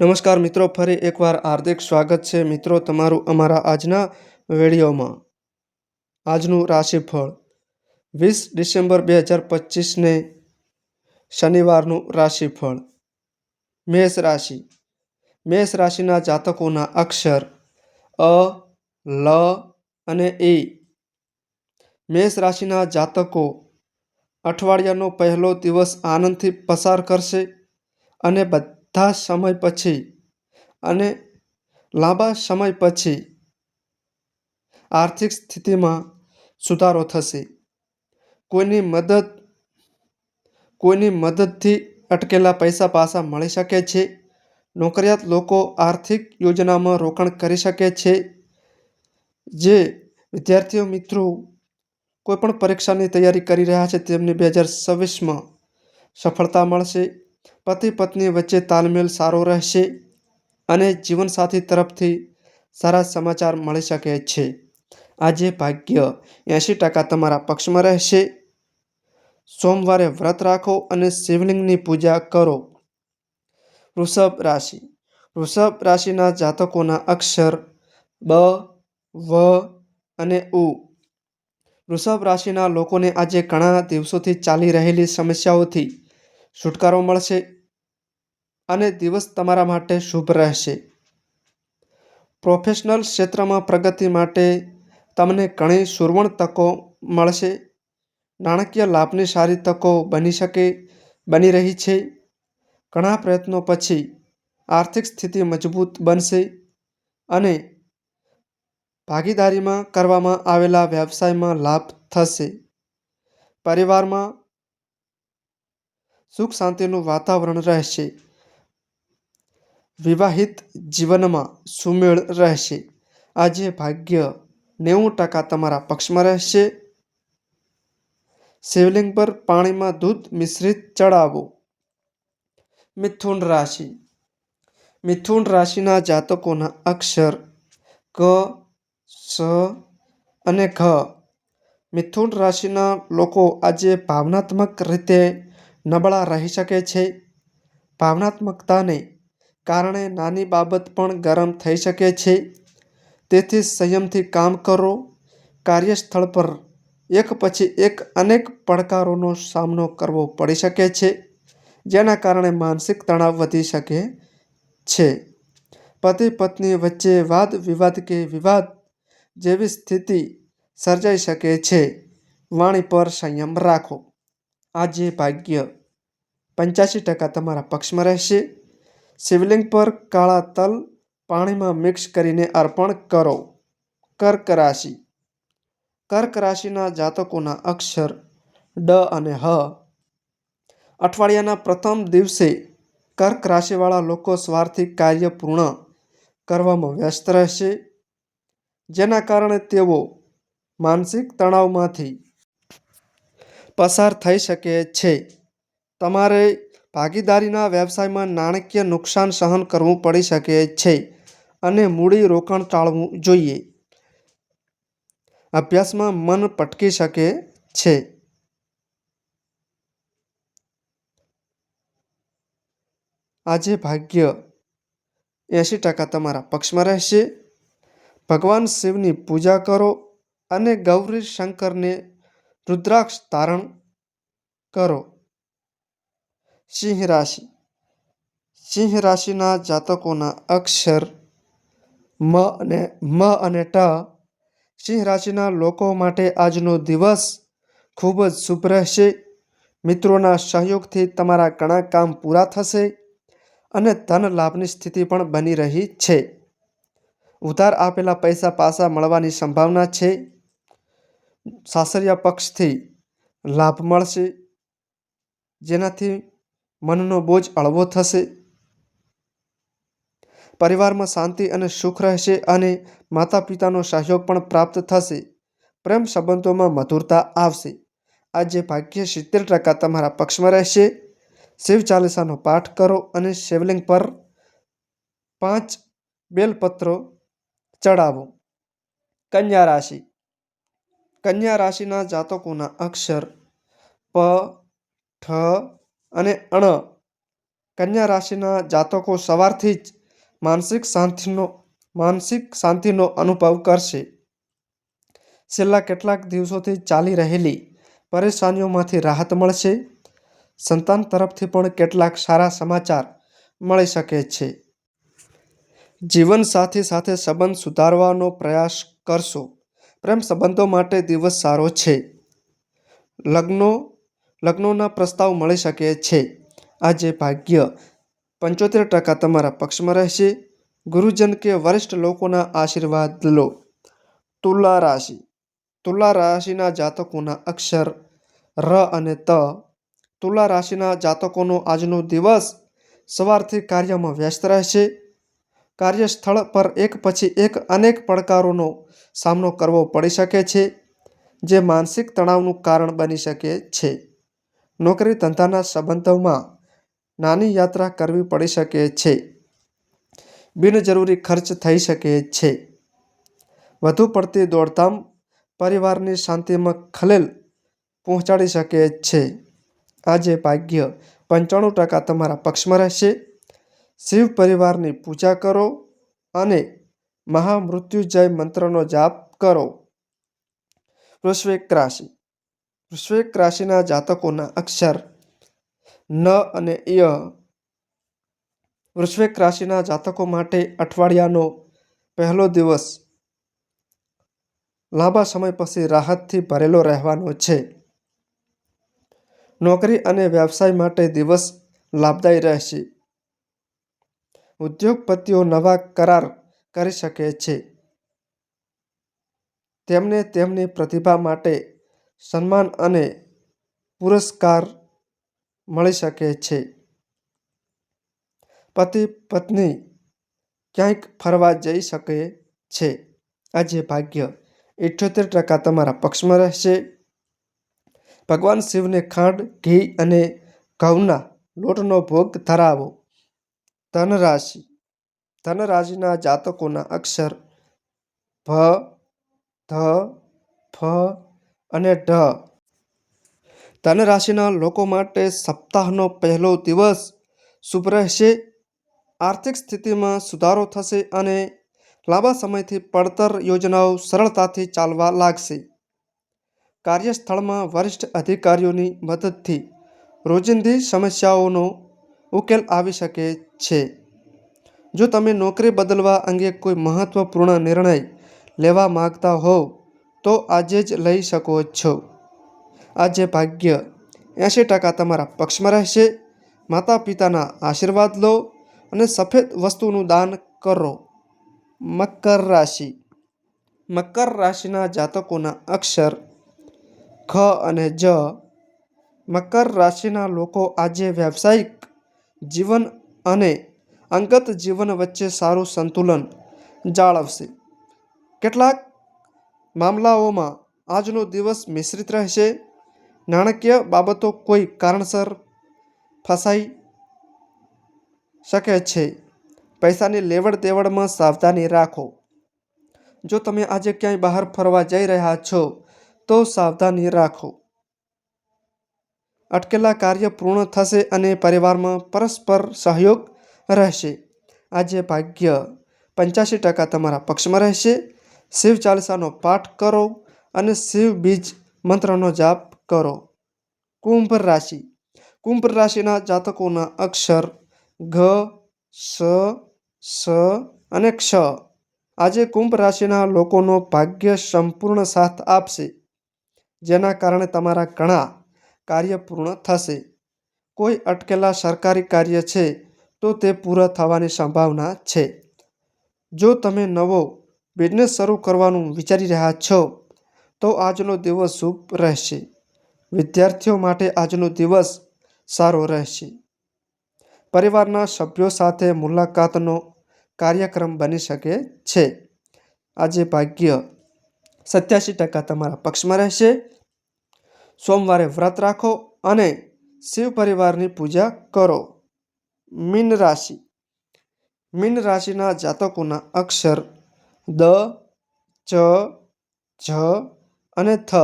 નમસ્કાર મિત્રો, ફરી એકવાર હાર્દિક સ્વાગત છે મિત્રો તમારું અમારા આજના વિડીયોમાં. આજનું રાશિફળ. વીસ ડિસેમ્બર બે હજાર પચીસને શનિવારનું રાશિફળ. મેષ રાશિ. મેષ રાશિના જાતકોના અક્ષર અ, લ અને એ મેષ રાશિના જાતકો અઠવાડિયાનો પહેલો દિવસ આનંદથી પસાર કરશે અને બધા સમય પછી અને લાંબા સમય પછી આર્થિક સ્થિતિમાં સુધારો થશે. કોઈની મદદ, કોઈની મદદથી અટકેલા પૈસા પાછા મળી શકે છે. નોકરિયાત લોકો આર્થિક યોજનામાં રોકાણ કરી શકે છે. જે વિદ્યાર્થીઓ મિત્રો કોઈપણ પરીક્ષાની તૈયારી કરી રહ્યા છે, તેમને બે હજાર છવ્વીસમાં સફળતા મળશે. પતિ પત્ની વચ્ચે તાલમેલ સારો રહેશે અને જીવનસાથી તરફથી સારા સમાચાર મળી શકે છે. આજે ભાગ્ય એંશી ટકા તમારા પક્ષમાં રહેશે. સોમવારે વ્રત રાખો અને શિવલિંગની પૂજા કરો. વૃષભ રાશિ. વૃષભ રાશિના જાતકોના અક્ષર બ, વ અને ઉ. વૃષભ રાશિના લોકોને આજે ઘણા દિવસોથી ચાલી રહેલી સમસ્યાઓથી છુટકારો મળશે અને દિવસ તમારા માટે શુભ રહેશે. પ્રોફેશનલ ક્ષેત્રમાં પ્રગતિ માટે તમને ઘણી સુવર્ણ તકો મળશે. નાણાકીય લાભની સારી તકો બની શકે, બની રહી છે. ઘણા પ્રયત્નો પછી આર્થિક સ્થિતિ મજબૂત બનશે અને ભાગીદારીમાં કરવામાં આવેલા વ્યવસાયમાં લાભ થશે. પરિવારમાં સુખ શાંતિનું વાતાવરણ રહેશે. વિવાહિત જીવનમાં સુમેળ રહેશે. આજે ભાગ્ય નેવું ટકા તમારા પક્ષમાં રહેશે. શિવલિંગ પર પાણીમાં દૂધ મિશ્રિત ચડાવો. મિથુન રાશિ. મિથુન રાશિના જાતકોના અક્ષર ક, સ અને ઘ. મિથુન રાશિના લોકો આજે ભાવનાત્મક રીતે નબળા રહી શકે છે. ભાવનાત્મકતાને કારણે નાની બાબત પણ ગરમ થઈ શકે છે. તેથી સંયમથી કામ કરો. કાર્યસ્થળ પર એક પછી એક અનેક પડકારોનો સામનો કરવો પડી શકે છે, જેના કારણે માનસિક તણાવ વધી શકે છે. પતિ પત્ની વચ્ચે વાદ વિવાદ કે વિવાદ જેવી સ્થિતિ સર્જાઈ શકે છે. વાણી પર સંયમ રાખો. આજે ભાગ્ય પંચ્યાસી ટકા તમારા પક્ષમાં રહેશે. શિવલિંગ પર કાળા તલ પાણીમાં મિક્સ કરીને અર્પણ કરો. કર્ક રાશિ. કર્ક રાશિના જાતકોના અક્ષર ડ અને હ. અઠવાડિયાના પ્રથમ દિવસે કર્ક રાશિવાળા લોકો સ્વાર્થી કાર્ય પૂર્ણ કરવામાં વ્યસ્ત રહેશે. જેના કારણે તેઓ માનસિક તણાવમાંથી પસાર થઈ શકે છે. તમારે ભાગીદારીના વ્યવસાયમાં નાણાકીય નુકસાન સહન કરવું પડી શકે છે અને મૂડી રોકાણ ટાળવું જોઈએ. અભ્યાસમાં મન પટકી શકે છે. આજે ભાગ્ય એંશી ટકા તમારા પક્ષમાં રહેશે. ભગવાન શિવની પૂજા કરો અને ગૌરી શંકરને રુદ્રાક્ષ ધારણ કરો. સિંહ રાશિ. સિંહ રાશિના જાતકોના અક્ષર મ અને મ અને ટ સિંહ રાશિના લોકો માટે આજનો દિવસ ખૂબ જ શુભ રહેશે. મિત્રોના સહયોગથી તમારા ઘણા કામ પૂરા થશે અને ધન લાભની સ્થિતિ પણ બની રહી છે. ઉધાર આપેલા પૈસા પાછા મળવાની સંભાવના છે. સાસરિયા પક્ષથી લાભ મળશે, જેનાથી મનનો બોજ હળવો થશે. પરિવારમાં શાંતિ અને સુખ રહેશે અને માતા પિતાનો સહયોગ પણ પ્રાપ્ત થશે. પ્રેમ સંબંધોમાં મધુરતા આવશે. આજે ભાગ્ય સિત્તેર ટકા તમારા પક્ષમાં રહેશે. શિવ ચાલીસાનો પાઠ કરો અને શિવલિંગ પર પાંચ બેલપત્રો ચડાવો. કન્યા રાશિ. કન્યા રાશિના જાતકોના અક્ષર પ, ઠ અને અણ. કન્યા રાશિના જાતકો સવારથી જ માનસિક શાંતિનો માનસિક શાંતિનો અનુભવ કરશે. છેલ્લા કેટલાક દિવસોથી ચાલી રહેલી પરેશાનીઓમાંથી રાહત મળશે. સંતાન તરફથી પણ કેટલાક સારા સમાચાર મળી શકે છે. જીવનસાથી સાથે સંબંધ સુધારવાનો પ્રયાસ કરશો. પ્રેમ સંબંધો માટે દિવસ સારો છે. લગ્નો, લગ્નોના પ્રસ્તાવ મળી શકે છે. આજે ભાગ્ય પંચોતેર ટકા તમારા પક્ષમાં રહેશે. ગુરુજન કે વરિષ્ઠ લોકોના આશીર્વાદ લો. તુલા રાશિ. તુલા રાશિના જાતકોના અક્ષર ર અને ત. તુલા રાશિના જાતકોનો આજનો દિવસ સવારથી કાર્યમાં વ્યસ્ત રહેશે. કાર્યસ્થળ પર એક પછી એક અનેક પડકારોનો સામનો કરવો પડી શકે છે, જે માનસિક તણાવનું કારણ બની શકે છે. નોકરી ધંધાના સંબંધોમાં નાની યાત્રા કરવી પડી શકે છે. બિનજરૂરી ખર્ચ થઈ શકે છે. વધુ પડતી દોડધામ પરિવારની શાંતિમાં ખલેલ પહોંચાડી શકે છે. આજે ભાગ્ય પંચાણું ટકા તમારા પક્ષમાં રહેશે. શિવ પરિવારની પૂજા કરો અને મહામૃત્યુજય મંત્રનો જાપ કરો. વૃશ્વિક રાશિ. વૃશ્વિક રાશિના જાતકોના અક્ષર ન અને ય. વૃશ્વિક રાશિના જાતકો માટે અઠવાડિયાનો પહેલો દિવસ લાંબા સમય પછી રાહતથી ભરેલો રહેવાનો છે. નોકરી અને વ્યવસાય માટે દિવસ લાભદાયી રહેશે. ઉદ્યોગપતિઓ નવા કરાર કરી શકે છે. તેમને તેમની પ્રતિભા માટે સન્માન અને પુરસ્કાર મળી શકે છે. પતિ પત્ની ક્યાંક ફરવા જઈ શકે છે. આજે ભાગ્ય ઇઠ્યોતેર ટકા તમારા પક્ષમાં રહેશે. ભગવાન શિવને ખાંડ, ઘી અને ઘઉંના લોટનો ભોગ ધરાવો. ધનરાશિ. ધનરાશિના જાતકોના અક્ષર ભ, ધ, ફ અને ઢ. ધનરાશિના લોકો માટે સપ્તાહનો પહેલો દિવસ શુભ રહેશે. આર્થિક સ્થિતિમાં સુધારો થશે અને લાંબા સમયથી પડતર યોજનાઓ સરળતાથી ચાલવા લાગશે. કાર્યસ્થળમાં વરિષ્ઠ અધિકારીઓની મદદથી રોજિંદી સમસ્યાઓનો ઉકેલ આવી શકે છે. જો તમે નોકરી બદલવા અંગે કોઈ મહત્વપૂર્ણ નિર્ણય લેવા માગતા હોવ, તો આજે જ લઈ શકો છો. આજે ભાગ્ય એંશી ટકા તમારા પક્ષમાં રહેશે. માતા પિતાના આશીર્વાદ લો અને સફેદ વસ્તુનું દાન કરો. મકર રાશિ. મકર રાશિના જાતકોના અક્ષર ખ અને જ. મકર રાશિના લોકો આજે વ્યવસાયિક જીવન અને અંગત જીવન વચ્ચે સારું સંતુલન જાળવશે. કેટલાક મામલાઓમાં આજનો દિવસ મિશ્રિત રહેશે. નાણાકીય બાબતો કોઈ કારણસર ફસાઈ શકે છે. પૈસાની લેવડ દેવડમાં સાવધાની રાખો. જો તમે આજે ક્યાંય બહાર ફરવા જઈ રહ્યા છો, તો સાવધાની રાખો. અટકેલા કાર્ય પૂર્ણ થશે અને પરિવારમાં પરસ્પર સહયોગ રહેશે. આજે ભાગ્ય પંચ્યાસી ટકા તમારા પક્ષમાં રહેશે. શિવ ચાલીસાનો પાઠ કરો અને શિવ બીજ મંત્રનો જાપ કરો. કુંભ રાશિ. કુંભ રાશિના જાતકોના અક્ષર ઘ, સ સ અને ક્ષ. આજે કુંભ રાશિના લોકોનો ભાગ્ય સંપૂર્ણ સાથ આપશે. જેના કારણે તમારા ઘણા કાર્ય પૂર્ણ થશે. કોઈ અટકેલા સરકારી કાર્ય છે તો તે પૂરા થવાની સંભાવના છે. જો તમે નવો બિઝનેસ શરૂ કરવાનું વિચારી રહ્યા છો, તો આજનો દિવસ શુભ રહેશે. વિદ્યાર્થીઓ માટે આજનો દિવસ સારો રહેશે. પરિવારના સભ્યો સાથે મુલાકાતનો કાર્યક્રમ બની શકે છે. આજે ભાગ્ય સત્યાસી ટકા તમારા પક્ષમાં રહેશે. સોમવારે વ્રત રાખો અને શિવ પરિવારની પૂજા કરો. મીન રાશિ. મીન રાશિના જાતકોના અક્ષર દ, ચ ઝ અને થ.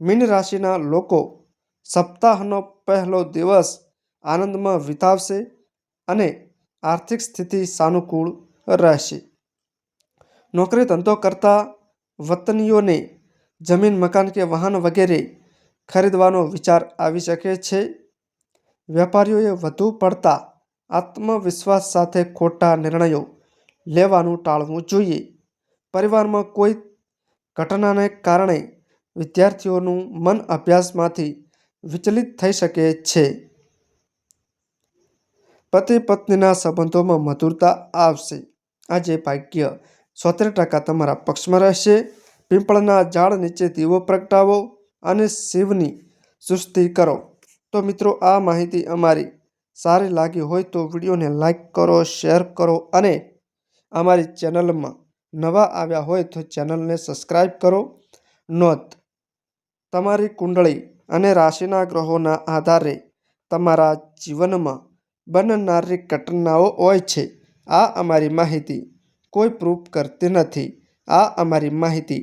મીન રાશિના લોકો સપ્તાહનો પહેલો દિવસ આનંદમાં વિતાવશે અને આર્થિક સ્થિતિ સાનુકૂળ રહેશે. નોકરી ધંધો કરતા વતનીઓને જમીન, મકાન કે વાહન વગેરે ખરીદવાનો વિચાર આવી શકે છે. વેપારીઓએ વધુ પડતા આત્મવિશ્વાસ સાથે ખોટા નિર્ણયો લેવાનું ટાળવું જોઈએ. પરિવારમાં કોઈ ઘટનાને કારણે વિદ્યાર્થીઓનું મન અભ્યાસમાંથી વિચલિત થઈ શકે છે. પતિ પત્નીના સંબંધોમાં મધુરતા આવશે. આજે ભાગ્ય સોતેર ટકા તમારા પક્ષમાં રહેશે. પીપળના ઝાડ નીચે દીવો પ્રગટાવો. અને શિવની સૃષ્ટિ કરો. તો મિત્રો, આ માહિતી અમારી સારી લાગી હોય તો વિડીયોને લાઈક કરો, શેર કરો અને અમારી ચેનલમાં નવા આવ્યા હોય તો ચેનલને સબસ્ક્રાઈબ કરો. નોંધ, તમારી કુંડળી અને રાશિના ગ્રહોના આધારે તમારા જીવનમાં બનનારી ઘટનાઓ હોય છે. આ અમારી માહિતી કોઈ પ્રૂફ કરતી નથી. આ અમારી માહિતી